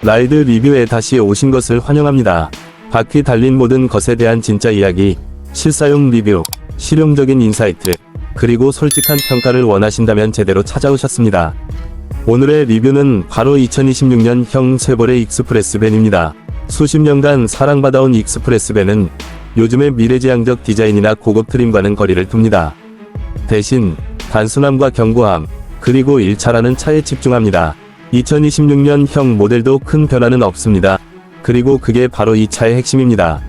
라이드 리뷰에 다시 오신 것을 환영합니다. 바퀴 달린 모든 것에 대한 진짜 이야기, 실사용 리뷰, 실용적인 인사이트, 그리고 솔직한 평가를 원하신다면 제대로 찾아오셨습니다. 오늘의 리뷰는 바로 2026년형 쉐보레 익스프레스 밴입니다. 수십 년간 사랑받아온 익스프레스 밴은 요즘의 미래지향적 디자인이나 고급 트림과는 거리를 둡니다. 대신 단순함과 견고함, 그리고 1차라는 차에 집중합니다. 2026년형 모델도 큰 변화는 없습니다. 그리고 그게 바로 이 차의 핵심입니다.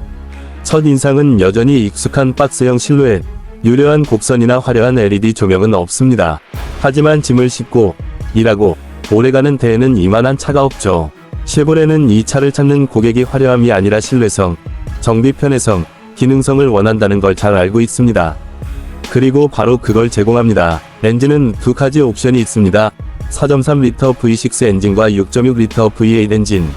첫 인상은 여전히 익숙한 박스형 실루엣, 유려한 곡선이나 화려한 LED 조명은 없습니다. 하지만 짐을 싣고 일하고 오래가는 데에는 이만한 차가 없죠. 쉐보레는 이 차를 찾는 고객이 화려함이 아니라 신뢰성, 정비 편의성, 기능성을 원한다는 걸 잘 알고 있습니다. 그리고 바로 그걸 제공합니다. 엔진은 두 가지 옵션이 있습니다. 4.3L V6 엔진과 6.6L V8 엔진.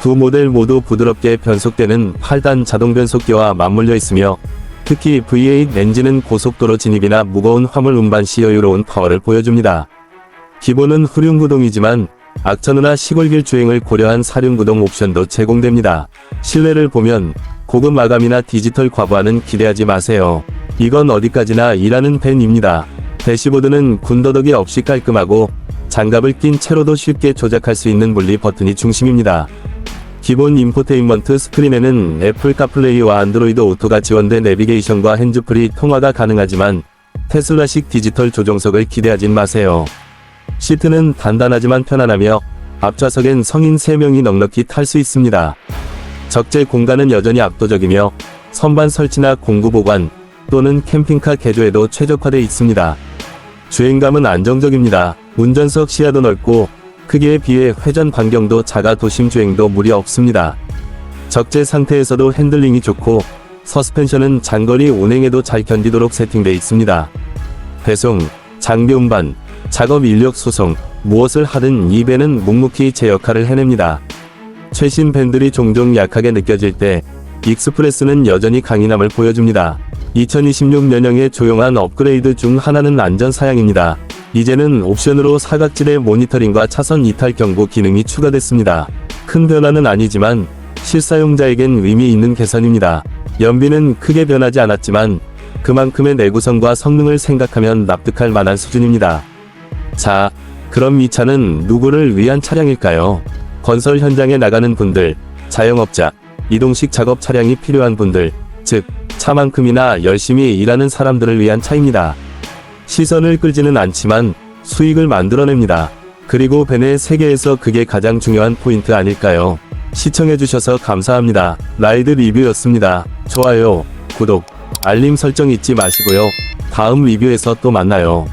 두 모델 모두 부드럽게 변속되는 8단 자동 변속기와 맞물려 있으며 특히 V8 엔진은 고속도로 진입이나 무거운 화물 운반 시 여유로운 파워를 보여줍니다. 기본은 후륜구동이지만 악천후나 시골길 주행을 고려한 사륜구동 옵션도 제공됩니다. 실내를 보면 고급 마감이나 디지털 과부하는 기대하지 마세요. 이건 어디까지나 일하는 밴입니다. 대시보드는 군더더기 없이 깔끔하고 장갑을 낀 채로도 쉽게 조작할 수 있는 물리 버튼이 중심입니다. 기본 인포테인먼트 스크린에는 애플 카플레이와 안드로이드 오토가 지원된 내비게이션과 핸즈프리 통화가 가능하지만 테슬라식 디지털 조종석을 기대하진 마세요. 시트는 단단하지만 편안하며 앞좌석엔 성인 3명이 넉넉히 탈 수 있습니다. 적재 공간은 여전히 압도적이며 선반 설치나 공구 보관 또는 캠핑카 개조에도 최적화되어 있습니다. 주행감은 안정적입니다. 운전석 시야도 넓고 크기에 비해 회전 반경도 작아 도심 주행도 무리 없습니다. 적재 상태에서도 핸들링이 좋고 서스펜션은 장거리 운행에도 잘 견디도록 세팅되어 있습니다. 배송, 장비 운반, 작업 인력 수송, 무엇을 하든 이 배는 묵묵히 제 역할을 해냅니다. 최신 밴들이 종종 약하게 느껴질 때 익스프레스는 여전히 강인함을 보여줍니다. 2026년형의 조용한 업그레이드 중 하나는 안전 사양입니다. 이제는 옵션으로 사각지대 모니터링과 차선 이탈 경고 기능이 추가됐습니다. 큰 변화는 아니지만 실사용자에겐 의미 있는 개선입니다. 연비는 크게 변하지 않았지만 그만큼의 내구성과 성능을 생각하면 납득할 만한 수준입니다. 자, 그럼 이 차는 누구를 위한 차량일까요? 건설 현장에 나가는 분들, 자영업자, 이동식 작업 차량이 필요한 분들, 즉, 차만큼이나 열심히 일하는 사람들을 위한 차입니다. 시선을 끌지는 않지만 수익을 만들어냅니다. 그리고 벤의 세계에서 그게 가장 중요한 포인트 아닐까요? 시청해주셔서 감사합니다. 라이드 리뷰였습니다. 좋아요, 구독, 알림 설정 잊지 마시고요. 다음 리뷰에서 또 만나요.